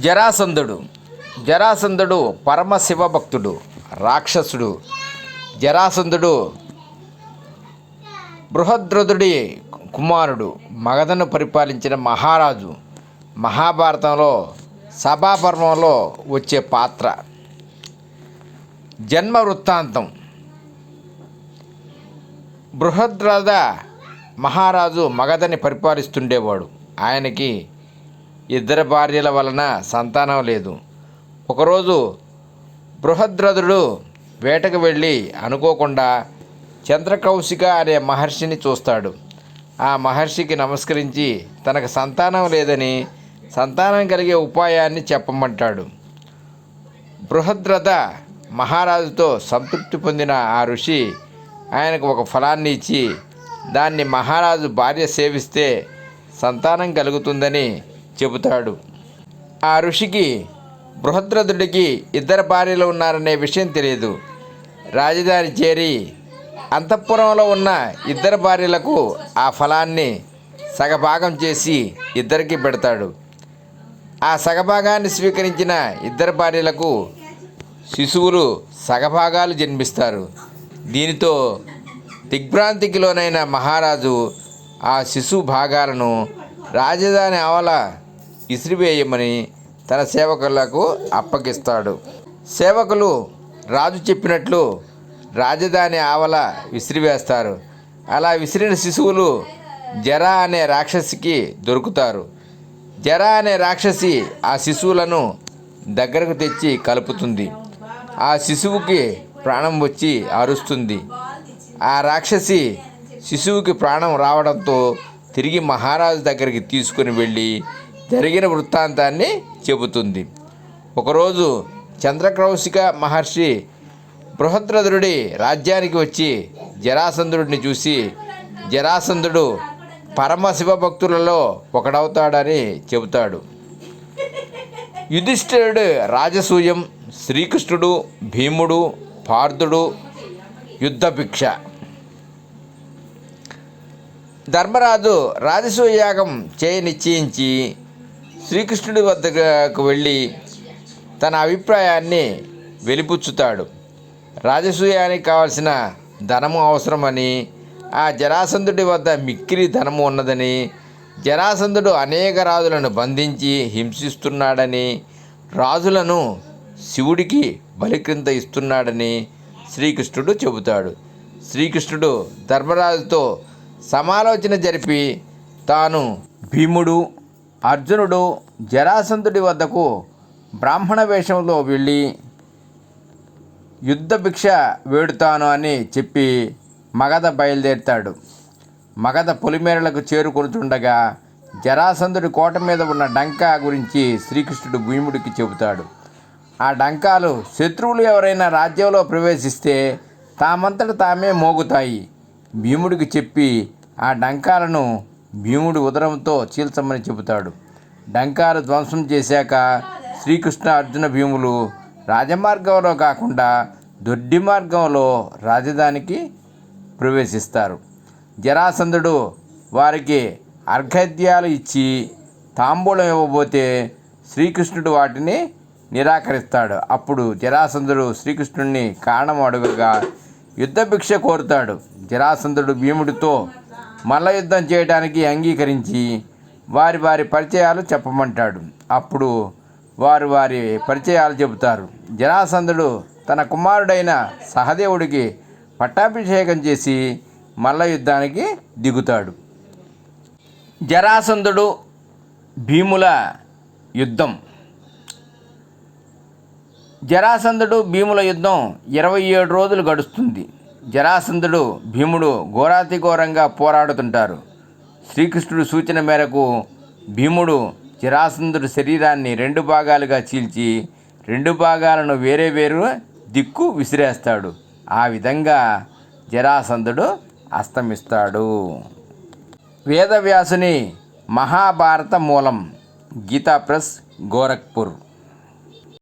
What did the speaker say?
జరాసంధుడు జరాసంధుడు పరమశివ భక్తుడు రాక్షసుడు. జరాసంధుడు బృహద్రథుడి కుమారుడు మగధను పరిపాలించిన మహారాజు. మహాభారతంలో సభాపర్వంలో వచ్చే పాత్ర. జన్మ వృత్తాంతం. బృహద్రథ మహారాజు మగధని పరిపాలిస్తుండేవాడు. ఆయనకి ఇద్దరు భార్యల వలన సంతానం లేదు. ఒకరోజు బృహద్రథుడు వేటకు వెళ్ళి అనుకోకుండా చంద్రకౌశిక అనే మహర్షిని చూస్తాడు. ఆ మహర్షికి నమస్కరించి తనకు సంతానం లేదని సంతానం కలిగే ఉపాయాన్ని చెప్పమంటాడు. బృహద్రథ మహారాజుతో సంతృప్తి పొందిన ఆ ఋషి ఆయనకు ఒక ఫలాన్ని ఇచ్చి దాన్ని మహారాజు భార్య సేవిస్తే సంతానం కలుగుతుందని చెబుతాడు. ఆ ఋషికి బృహద్రథుడికి ఇద్దరు భార్యలు ఉన్నారనే విషయం తెలియదు. రాజధాని చేరి అంతఃపురంలో ఉన్న ఇద్దరు భార్యలకు ఆ ఫలాన్ని సగభాగం చేసి ఇద్దరికి పెడతాడు. ఆ సగభాగాన్ని స్వీకరించిన ఇద్దరు భార్యలకు శిశువులు సగభాగాలు జన్మిస్తారు. దీనితో దిగ్భ్రాంతికి లోనైన మహారాజు ఆ శిశు భాగాలను రాజధాని ఆవల ఇసిరివేయమని తన సేవకులకు అప్పగిస్తాడు. సేవకులు రాజు చెప్పినట్లు రాజధాని ఆవల విసిరివేస్తారు. అలా విసిరిన శిశువులు జరా అనే రాక్షసికి దొరుకుతారు. జరా అనే రాక్షసి ఆ శిశువులను దగ్గరకు తెచ్చి కలుపుతుంది. ఆ శిశువుకి ప్రాణం వచ్చి అరుస్తుంది. ఆ రాక్షసి శిశువుకి ప్రాణం రావడంతో తిరిగి మహారాజు దగ్గరికి తీసుకుని వెళ్ళి జరిగిన వృత్తాంతాన్ని చెబుతుంది. ఒకరోజు చంద్రకౌశిక మహర్షి బృహద్రథుడి రాజ్యానికి వచ్చి జరాసంధుడిని చూసి జరాసంధుడు పరమశివ భక్తులలో ఒకడవుతాడని చెబుతాడు. యుధిష్ఠిరుడు రాజసూయం శ్రీకృష్ణుడు భీముడు పార్థుడు యుద్ధభిక్ష. ధర్మరాజు రాజసూయాగం చేయ నిశ్చయించి శ్రీకృష్ణుడి వద్దకు వెళ్ళి తన అభిప్రాయాన్ని వెలిపుచ్చుతాడు. రాజసూయానికి కావలసిన ధనము అవసరమని ఆ జరాసంధుడి వద్ద మిక్కిలి ధనము ఉన్నదని జరాసంధుడు అనేక రాజులను బంధించి హింసిస్తున్నాడని రాజులను శివుడికి బలిక్రింత ఇస్తున్నాడని శ్రీకృష్ణుడు చెబుతాడు. శ్రీకృష్ణుడు ధర్మరాజుతో సమాలోచన జరిపి తాను భీముడు అర్జునుడు జరాసంధుడి వద్దకు బ్రాహ్మణ వేషంలో వెళ్ళి యుద్ధ భిక్ష వేడుతాను అని చెప్పి మగధ బయలుదేరుతాడు. మగధ పొలిమేరలకు చేరుకుంటుండగా జరాసంధుడి కోట మీద ఉన్న డంకా గురించి శ్రీకృష్ణుడు భీముడికి చెబుతాడు. ఆ డంకాలు శత్రువులు ఎవరైనా రాజ్యంలో ప్రవేశిస్తే తామంతట తామే మోగుతాయి. భీముడికి చెప్పి ఆ డంకాలను భీముడి ఉదరంతో చీల్చమని చెబుతాడు. డంకాలు ధ్వంసం చేశాక శ్రీకృష్ణ అర్జున భీములు రాజమార్గంలో కాకుండా దొడ్డి మార్గంలో రాజధానికి ప్రవేశిస్తారు. జరాసంధుడు వారికి అర్ఘద్యాలు ఇచ్చి తాంబూలం ఇవ్వబోతే శ్రీకృష్ణుడు వాటిని నిరాకరిస్తాడు. అప్పుడు జరాసంధుడు శ్రీకృష్ణుడిని కారణం అడుగగా యుద్ధభిక్ష కోరుతాడు. జరాసంధుడు భీముడితో మల్ల యుద్ధం చేయడానికి అంగీకరించి వారి వారి పరిచయాలు చెప్పమంటాడు. అప్పుడు వారు వారి పరిచయాలు చెబుతారు. జరాసంధుడు తన కుమారుడైన సహదేవుడికి పట్టాభిషేకం చేసి మల్ల యుద్ధానికి దిగుతాడు. జరాసంధుడు భీముల యుద్ధం. జరాసంధుడు భీముల యుద్ధం ఇరవై ఏడు రోజులు గడుస్తుంది. జరాసంధుడు భీముడు ఘోరాతిఘోరంగా పోరాడుతుంటారు. శ్రీకృష్ణుడు సూచన మేరకు భీముడు జరాసంధుడి శరీరాన్ని రెండు భాగాలుగా చీల్చి రెండు భాగాలను వేరే వేరు దిక్కు విసిరేస్తాడు. ఆ విధంగా జరాసంధుడు అస్తమిస్తాడు. వేదవ్యాసుని మహాభారత మూలం గీతా ప్రెస్ గోరఖ్పూర్.